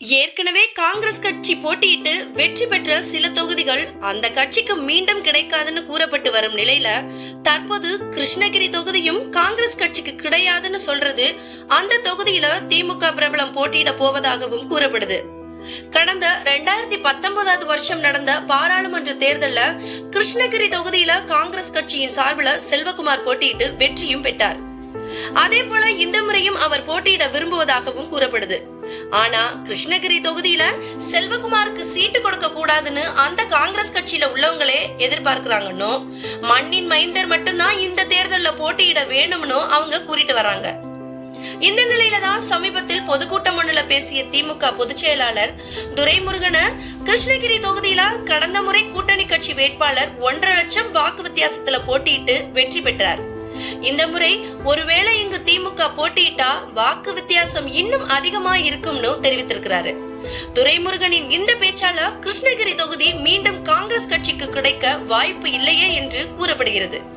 ஏற்கனவே காங்கிரஸ் கட்சி போட்டியிட்டு வெற்றி பெற்ற சில தொகுதிகள் அந்த கட்சிக்கு மீண்டும் கிடைக்காதுன்னு கூறப்பட்டு வரும் நிலையில தற்போது கிருஷ்ணகிரி தொகுதியும் காங்கிரஸ் கட்சிக்கு கிடையாதுன்னு சொல்றது அந்த தொகுதியில திமுக பிரபலம் போட்டியிட போவதாகவும் கூறப்படுது. கடந்த ரெண்டாயிரத்தி பத்தொன்பதாவது வருஷம் நடந்த பாராளுமன்ற தேர்தல்ல கிருஷ்ணகிரி தொகுதியில காங்கிரஸ் கட்சியின் சார்பில் செல்வகுமார் போட்டியிட்டு வெற்றியும் பெற்றார். அதே போல இந்த முறையும் அவர் போட்டியிட விரும்புவதாகவும் கூறப்படுது. ஆனா கிருஷ்ணகிரி தொகுதியில செல்வகுமாருக்கு சீட்டு கொடுக்க கூடாதுன்னு அந்த காங்கிரஸ் கட்சியில உள்ளவங்களே எதிர்பார்க்கிறாங்கன்னு மண்ணின் மைந்தர் மட்டும்தான் இந்த தேர்தலில் போட்டியிட வேணும்னு அவங்க கூறிட்டு வராங்க. இந்த நிலையில தான் சமீபத்தில் பொதுக்கூட்டம் ஒண்ணுல பேசிய திமுக பொதுச் செயலாளர் துரைமுருகன கிருஷ்ணகிரி தொகுதியில கடந்த முறை கூட்டணி கட்சி வேட்பாளர் ஒன்றரை லட்சம் வாக்கு வித்தியாசத்துல போட்டியிட்டு வெற்றி பெற்றார். இந்த முறை ஒருவேளை இங்கு திமுக போட்டியிட்டா வாக்கு வித்தியாசம் இன்னும் அதிகமா இருக்கும்னு தெரிவித்திருக்கிறாரு. துரைமுருகனின் இந்த பேச்சால கிருஷ்ணகிரி தொகுதி மீண்டும் காங்கிரஸ் கட்சிக்கு கிடைக்க வாய்ப்பு இல்லையே என்று கூறப்படுகிறது.